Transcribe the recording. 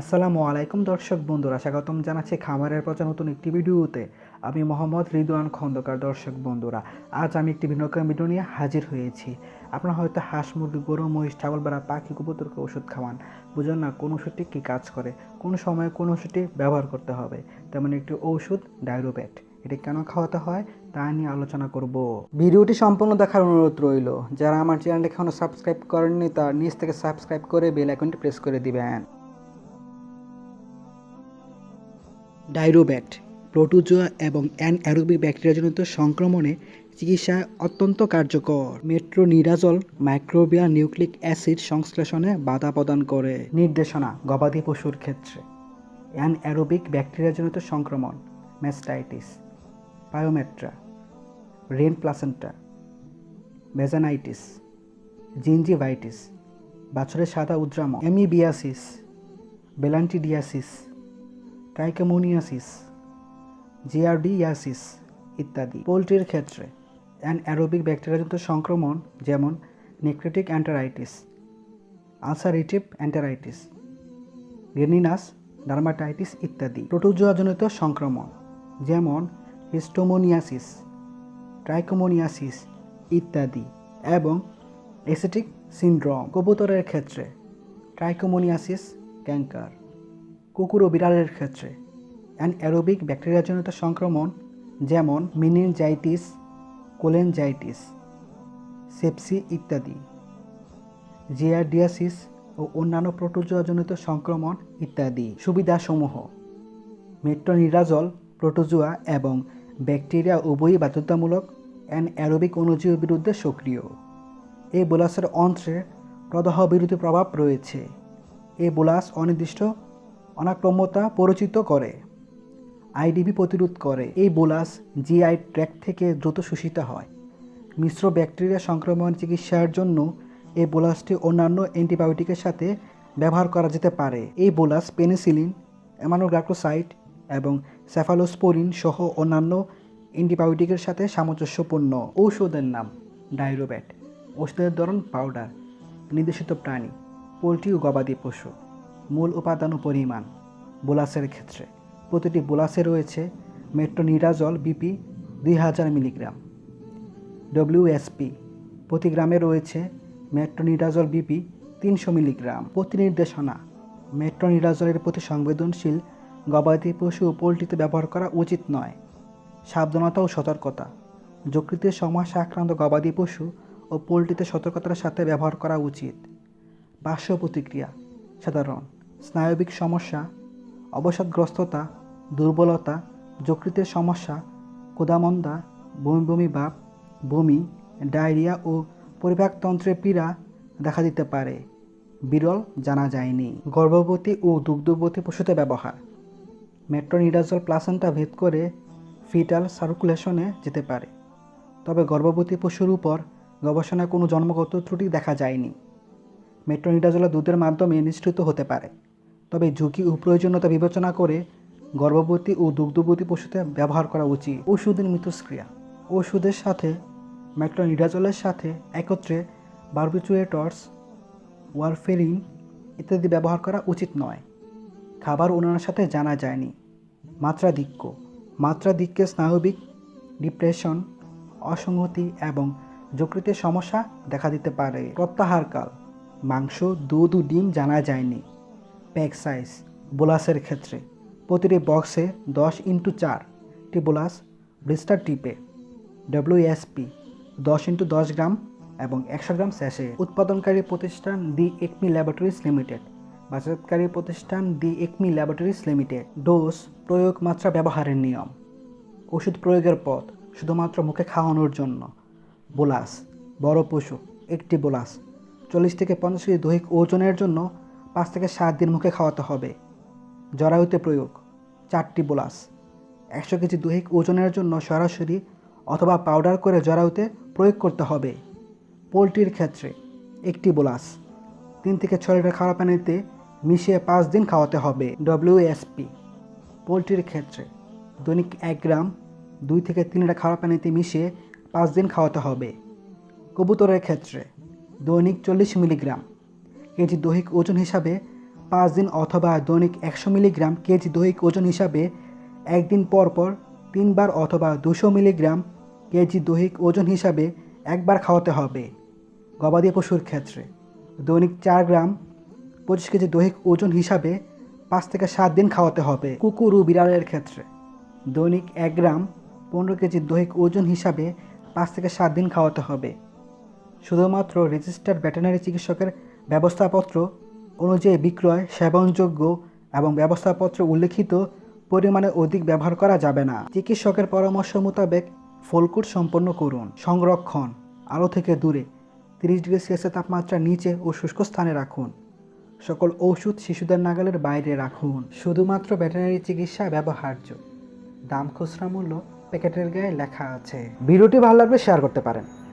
আসসালামু আলাইকুম দর্শক বন্ধুরা, স্বাগতম জানাচ্ছি খামারের পচা নতুন একটি ভিডিওতে। আমি মোহাম্মদ রিদওয়ান খন্দকার। দর্শক বন্ধুরা, আজ আমি একটি ভিন্ন ভিডিও নিয়ে হাজির হয়েছি। আপনারা হয়তো হাঁস, মুরগি, গরু, মহিষ, ছাগল বেড়া পাখি কবুতরকে ওষুধ খাওয়ান। বুঝুন না কোন ওষুধটি কী কাজ করে, কোন সময়ে কোন ওষুধটি ব্যবহার করতে হবে। তেমন একটি ঔষধ ডাইরোপ্যাট এটি কেন খাওয়াতে হয়, তা নিয়ে আলোচনা করব। ভিডিওটি সম্পূর্ণ দেখার অনুরোধ রইল, যারা আমার চ্যানেল এখনও সাবস্ক্রাইব করেননি, তার নিচ থেকে সাবস্ক্রাইব করে বেল আইকনটি প্রেস করে দিবেন। ডাইরোব্যাট, প্রোটোজোয়া এবং অ্যানঅ্যারোবিক ব্যাকটেরিয়াজনিত সংক্রমণে চিকিৎসায় অত্যন্ত কার্যকর। মেট্রোনিডাজল মাইক্রোবিয়াল নিউক্লিক অ্যাসিড সংশ্লেষণে বাধা প্রদান করে। নির্দেশনা, গবাদি পশুর ক্ষেত্রে। অ্যানঅ্যারোবিক ব্যাকটেরিয়াজনিত সংক্রমণ, ম্যাস্টাইটিস পায়োমেট্রা রেন প্লাসেন্টা, মেজানাইটিস জিঞ্জিভাইটিস বাছরের সাদা উদ্রাম এমিবিয়াসিস বেলান্টিডিয়াসিস ট্রাইকোমোনিয়াসিস জিয়ারডিয়াসিস ইত্যাদি। পোলট্রির ক্ষেত্রে অ্যানঅ্যারোবিক ব্যাকটেরিয়াযুক্ত সংক্রমণ, যেমন নেক্রেটিক অ্যান্টারাইটিস আলসারেটিভ অ্যান্টারাইটিস রেনিনাস ডার্মাটাইটিস ইত্যাদি। প্রোটোজোয়াজনিত সংক্রমণ, যেমন হিস্টোমোনিয়াসিস ট্রাইকোমোনিয়াসিস ইত্যাদি এবং এসিটিক সিনড্রোম কবুতরের ক্ষেত্রে ট্রাইকোমোনিয়াসিস ক্যাঙ্কার কুকুর ও বিড়ালের ক্ষেত্রে। অ্যানঅ্যারোবিক ব্যাকটেরিয়াজনিত সংক্রমণ যেমন মিনিনজাইটিস, কোলেনজাইটিস, সেপসি ইত্যাদি। জিয়ারডিয়াসিস ও অন্যান্য প্রোটোজোয়াজনিত সংক্রমণ ইত্যাদি। সুবিধাসমূহ। মেট্রোনিরাজল, প্রোটোজোয়া এবং ব্যাকটেরিয়া উভয়ই বাধ্যতামূলক অ্যানঅ্যারোবিক অণুজীবের বিরুদ্ধে সক্রিয়। এই বোলাসের অন্ত্রে প্রদাহ বিরোধী প্রভাব রয়েছে। এই বোলাস অনির্দিষ্ট অনাক্রম্যতা পরিচিত করে। আইডিবি প্রতিরোধ করে। এই বোলাস জিআই ট্র্যাক থেকে দ্রুত শোষিত হয়। মিশ্র ব্যাকটেরিয়া সংক্রমণ চিকিৎসার জন্য এই বোলাসটি অন্যান্য অ্যান্টিবায়োটিকের সাথে ব্যবহার করা যেতে পারে। এই বোলাস পেনিসিলিন অ্যামানোগ্লাইকোসাইড এবং স্যাফালোস্পোরিন সহ অন্যান্য অ্যান্টিবায়োটিকের সাথে সামঞ্জস্যপূর্ণ। ঔষধের নাম ডাইরোব্যাট। ওষুধের ধরন পাউডার। নির্দেশিত প্রাণী। পোলট্রি ও গবাদি পশু। মূল উপাদান ও পরিমাণ, বোলাসের ক্ষেত্রে। প্রতিটি বোলাসে রয়েছে মেট্রোনিডাজল বিপি দুই হাজার মিলিগ্রাম। ডব্লিউএসপি প্রতি গ্রামে রয়েছে মেট্রোনিডাজল বিপি তিনশো মিলিগ্রাম। প্রতি নির্দেশনা মেট্রোনিডাজলের প্রতি সংবেদনশীল গবাদি পশু ও পোলট্রিতে ব্যবহার করা উচিত নয়। সাবধানতা ও সতর্কতা যকৃতের সমস্যা আক্রান্ত গবাদি পশু ও পোলট্রিতে সতর্কতার সাথে ব্যবহার করা উচিত। পার্শ্ব প্রতিক্রিয়া, সাধারণ। স্নায়বিক সমস্যা, অবসাদগ্রস্ততা, দুর্বলতা, যকৃতের সমস্যা, কোদামন্দা বমি বমি ভাব, বমি, ডায়রিয়া ও পরিপাকতন্ত্রের পীড়া দেখা দিতে পারে। বিরল জানা যায়নি। গর্ভবতী ও দুগ্ধবতী পশুতে ব্যবহার। মেট্রোনিডাজল প্লাসেন্টা ভেদ করে ফিটাল সার্কুলেশনে যেতে পারে। তবে গর্ভবতী পশুর উপর গবেষণায় কোনো জন্মগত ত্রুটি দেখা যায়নি। মেট্রোনিডাজোলা দুধের মাধ্যমে নিঃসৃত হতে পারে। তবে ঝুঁকি ও প্রয়োজনীয়তা বিবেচনা করে গর্ভবতী ও দুগ্ধবতী পশুতে ব্যবহার করা উচিত। ওষুধের মিথস্ক্রিয়া। ওষুধের সাথে মেট্রোনিডাজলের সাথে একত্রে বার্বিচুয়েটর্স ওয়ারফেরিন ইত্যাদি ব্যবহার করা উচিত নয়। খাবার উন্নয়নের সাথে জানা যায়নি। মাত্রাধিক্য। মাত্রাধিক্যে স্নায়বিক ডিপ্রেশন অসংহতি এবং যকৃতের সমস্যা দেখা দিতে পারে। প্রত্যাহারকাল। মাংস, দুধ ও ডিম জানা যায়নি। প্যাক সাইজ বোলাসের ক্ষেত্রে। প্রতিটি বক্সে দশ ইন্টু চারটি বোলাস ব্রিস্টার টিপে। ডব্লিউএসপি দশ ইন্টু দশ গ্রাম এবং একশো গ্রাম স্যাশে উৎপাদনকারী প্রতিষ্ঠান দি একমি ল্যাবরেটরিজ লিমিটেড বাজারকারী প্রতিষ্ঠান the Acme laboratories limited dose প্রয়োগ মাত্রা ব্যবহারের নিয়ম। ওষুধ প্রয়োগের পথ, শুধুমাত্র মুখে খাওয়ানোর জন্য। বোলাস, বড় পশু, একটি বোলাস। চল্লিশ থেকে পঞ্চাশ কেজি দৈহিক ওজনের জন্য পাঁচ থেকে সাত দিন মুখে খাওয়াতে হবে। জরায়ুতে প্রয়োগ, চারটি বোলাস, একশো কেজি দৈহিক ওজনের জন্য সরাসরি অথবা পাউডার করে জরায়ুতে প্রয়োগ করতে হবে। পোলট্রির ক্ষেত্রে একটি বোলাস, তিন থেকে ছয় লিটার খাওয়া পানিতে মিশিয়ে পাঁচ দিন খাওয়াতে হবে ডব্লিউএসপি পোলট্রির ক্ষেত্রে দৈনিক এক গ্রাম, দুই থেকে তিন লিটার খাওয়া পানিতে মিশিয়ে পাঁচ দিন খাওয়াতে হবে। কবুতরের ক্ষেত্রে দৈনিক চল্লিশ মিলিগ্রাম কেজি দৈহিক ওজন হিসাবে পাঁচ দিন অথবা দৈনিক একশো মিলিগ্রাম কেজি দৈহিক ওজন হিসাবে একদিন পর পর তিনবার অথবা দুশো মিলিগ্রাম কেজি দৈহিক ওজন হিসাবে একবার খাওয়াতে হবে। গবাদি পশুর ক্ষেত্রে দৈনিক চার গ্রাম পঁচিশ কেজি দৈহিক ওজন হিসাবে পাঁচ থেকে সাত দিন খাওয়াতে হবে। কুকুর ও বিড়ালের ক্ষেত্রে দৈনিক এক গ্রাম পনেরো কেজি দৈহিক ওজন হিসাবে পাঁচ থেকে সাত দিন খাওয়াতে হবে। শুধুমাত্র রেজিস্টার্ড ভেটেনারি চিকিৎসকের ব্যবস্থাপত্র অনুযায়ী বিক্রয়, সেবনযোগ্য এবং ব্যবস্থাপত্র উল্লেখিত পরিমাণে অধিক ব্যবহার করা যাবে না। চিকিৎসকের পরামর্শ মোতাবেক ফলকুট সম্পন্ন করুন। সংরক্ষণ, আলো থেকে দূরে, তিরিশ ডিগ্রি সেলসিয়াস তাপমাত্রা নিচে ও শুষ্ক স্থানে রাখুন। সকল ওষুধ শিশুদের নাগালের বাইরে রাখুন। শুধুমাত্র ভেটেনারি চিকিৎসা ব্যবহার্য। দাম খুচরা মূল্য প্যাকেটের গায়ে লেখা আছে। ভিডিওটি ভালো লাগলে শেয়ার করতে পারেন।